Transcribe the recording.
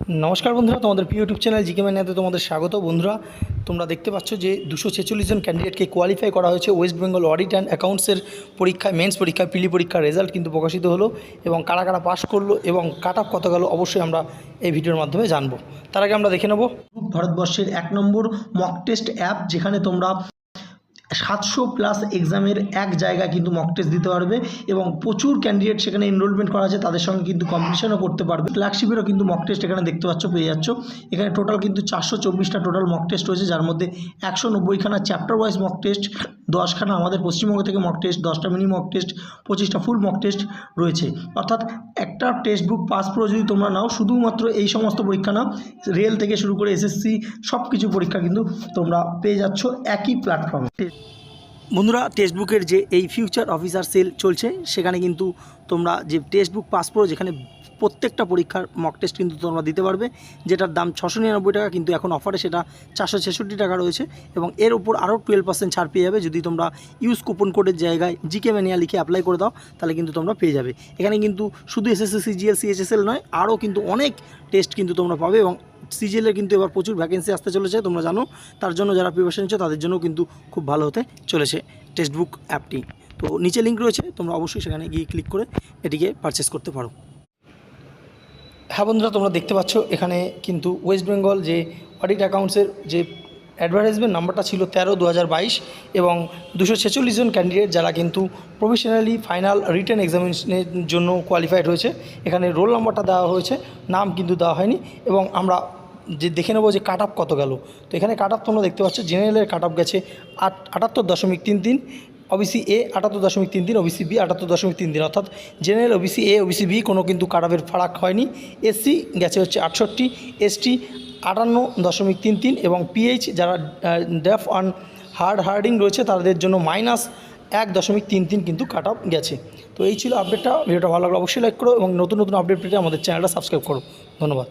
নমস্কার বন্ধুরা, তোমাদের প্রিয় ইউটিউব চ্যানেল জিকে ম্যানিয়াতে তোমাদের স্বাগত। বন্ধুরা, তোমরা দেখতে পাচ্ছ যে দুশো ছেচল্লিশ জন ক্যান্ডিডেটকে কোয়ালিফাই করা হয়েছে ওয়েস্ট বেঙ্গল অডিট অ্যান্ড অ্যাকাউন্টসের পরীক্ষায় মেন্স পরীক্ষায় পিলি পরীক্ষার রেজাল্ট কিন্তু প্রকাশিত হলো এবং কারা কারা পাস করল এবং কাট অফ কত গেল অবশ্যই আমরা এই ভিডিওর মাধ্যমে জানব। তার আগে আমরা দেখে নেব। ভারতবর্ষের এক নম্বর মক টেস্ট অ্যাপ যেখানে তোমরা সাতশো প্লাস এক্সামের এক জায়গায় কিন্তু মক টেস্ট দিতে পারবে এবং প্রচুর ক্যান্ডিডেট সেখানে এনরোলমেন্ট করা আছে, তাদের সঙ্গে কিন্তু কম্পিটিশনও করতে পারবে। ফ্ল্যাগশিপেরও কিন্তু মক টেস্ট এখানে দেখতে পাচ্ছ, পেয়ে যাচ্ছ। এখানে টোটাল কিন্তু চারশো চব্বিশটা টোটাল মক টেস্ট রয়েছে, যার মধ্যে একশো নব্বইখানা চ্যাপ্টার ওয়াইজ মক টেস্ট দশখানা আমাদের পশ্চিমবঙ্গ থেকে মক টেস্ট দশটা মিনি মক টেস্ট পঁচিশটা ফুল মক টেস্ট রয়েছে। অর্থাৎ একটা টেক্সট বুক পাস প্রো যদি তোমরা নাও, শুধুমাত্র এই সমস্ত পরীক্ষা নাও রেল থেকে শুরু করে এসএসসি সব কিছু পরীক্ষা কিন্তু তোমরা পেয়ে যাচ্ছ একই প্ল্যাটফর্মে বন্ধুরা টেক্সট বুকের যে এই ফিউচার অফিসার সেল চলছে, সেখানে কিন্তু তোমরা যে টেক্সট বুক পাস করো, যেখানে প্রত্যেকটা পরীক্ষার মক টেস্ট কিন্তু তোমরা দিতে পারবে, যেটার দাম ছশো নিরানব্বই টাকা, কিন্তু এখন অফারে সেটা চারশো ছেষট্টি টাকা রয়েছে এবং এর উপর আরও টুয়েলভ পার্সেন্ট ছাড় পেয়ে যাবে। যদি তোমরা ইউজ কুপন কোডের জায়গায় জিকে ম্যানিয়া লিখে অ্যাপ্লাই করে দাও, তাহলে কিন্তু তোমরা পেয়ে যাবে। এখানে কিন্তু শুধু এসএসসি সিজিএল সিএইচএসএল নয়, আরও কিন্তু অনেক টেস্ট কিন্তু তোমরা পাবে এবং সিজিএলের কিন্তু এবার প্রচুর ভ্যাকেন্সি আসতে চলেছে, তোমরা জানো। তার জন্য যারা প্রিপারেশন নিচ্ছ, তাদের জন্য কিন্তু খুব ভালো হতে চলেছে টেক্সট বুক অ্যাপটি তো নিচে লিঙ্ক রয়েছে, তোমরা অবশ্যই সেখানে গিয়ে ক্লিক করে এটিকে পারচেস করতে পারো। হ্যাঁ বন্ধুরা, তোমরা দেখতে পাচ্ছ, এখানে কিন্তু ওয়েস্ট বেঙ্গল যে অডিট অ্যাকাউন্টসের যে অ্যাডভার্টাইজমেন্ট নাম্বারটা ছিল তেরো দু এবং দুশো ছেচল্লিশ জন ক্যান্ডিডেট যারা কিন্তু প্রফেশনালি ফাইনাল রিটার্ন এক্সামিনেশনের জন্য কোয়ালিফাইড হয়েছে। এখানে রোল নাম্বারটা দেওয়া হয়েছে, নাম কিন্তু দেওয়া হয়নি এবং আমরা যে দেখে নেব যে কাট কত গেল। তো এখানে কাট তোমরা দেখতে পাচ্ছ জেনারেলের কাট গেছে আট, আটাত্তর দশমিক তিন তিন ওবিসি এ আটাত্তর দশমিক তিন তিন ওবিসি বি আটাত্তর দশমিক তিন তিন। অর্থাৎ general OBC A OBC B কোনো কিন্তু কাটাবের ফারাক হয়নি। এসসি গেছে হচ্ছে আটষট্টি এসটি আটান্ন দশমিক তিন তিন এবং পিএইচ যারা ডেফ অন হার্ড হার্ডিং রয়েছে, তাদের জন্য মাইনাস এক দশমিক তিন তিন কিন্তু কাট অফ গেছে। তো এই ছিল আপডেটটা ভিডিওটা ভালো লাগল অবশ্যই লাইক করো এবং নতুন নতুন আপডেট পেতে আমাদের চ্যানেলটা সাবস্ক্রাইব করো। ধন্যবাদ।